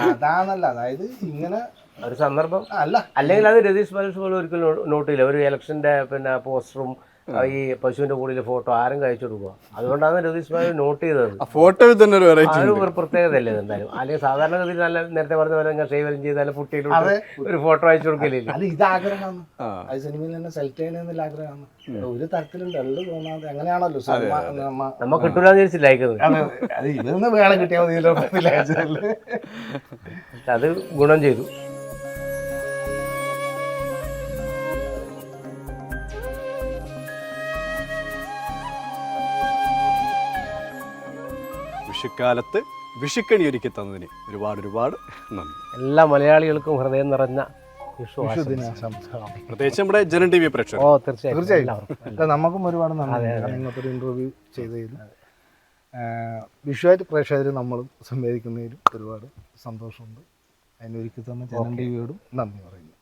അതാണല്ല അതായത് ഇങ്ങനെ ഒരു സന്ദർഭം. അല്ല. അല്ലെങ്കിൽ അത് രതീഷ് ബാലകൃഷ്ണ പോലും ഒരിക്കലും നോട്ടില്ല. ഒരു ഇലക്ഷന്റെ പിന്നെ പോസ്റ്ററും ഈ പശുവിന്റെ കൂടെ ഫോട്ടോ ആരും കഴിച്ചു കൊടുക്കുക അതുകൊണ്ടാണ് രതീഷ് ബാബു നോട്ട് ചെയ്തത്. ആ ഫോട്ടോ തന്നെ ഒരു വെറൈറ്റി ഒരു പ്രത്യേകതയല്ലേ ഇത് എന്തായാലും? അല്ലെങ്കിൽ സാധാരണഗതിയിൽ നല്ല നേരത്തെ പറഞ്ഞ പോലെ ഷേവലും ചെയ്താലും പുട്ടിയിട്ട് ഒരു ഫോട്ടോ അയച്ചു കൊടുക്കില്ല അല്ല ഇത് ആഗ്രഹമാണ്. ആ. അത് സിനിമയിൽ തന്നെ സെലക്ട് ചെയ്യണമെന്നുള്ള ആഗ്രഹമാണ്. ഒരു തരത്തിലും ഡള്ള് തോന്നാതെ അങ്ങനെയാണല്ലോ സിനിമ നമ്മ നമ്മ കിട്ടൂലെന്ന് വിചാരിച്ചില്ല അയക്കുന്നത്? അതെ, വേണം കിട്ടിയാൽ മതിയല്ലോ അത് ഗുണം ചെയ്തു. വിഷുക്കാലത്ത് വിഷുക്കണി ഒരുക്കി തന്നതിന് ഒരുപാട് ഒരുപാട് നന്ദി. എല്ലാ മലയാളികൾക്കും ഹൃദയം നിറഞ്ഞ പ്രത്യേകിച്ച് നമ്മുടെ ജനൻ ടി വി പ്രേക്ഷകർ. ഓ തീർച്ചയായും. നമുക്കും ഒരുപാട് നന്ദി. ഇങ്ങനത്തെ ഒരു ഇന്റർവ്യൂ ചെയ്തതിലും വിഷുവായിട്ട് പ്രേക്ഷകർ നമ്മളും സംവേദിക്കുന്നതിലും ഒരുപാട് സന്തോഷമുണ്ട്. അതിനൊരുക്കി തന്ന ജനൻ ടി വിയോടും നന്ദി പറയുന്നു.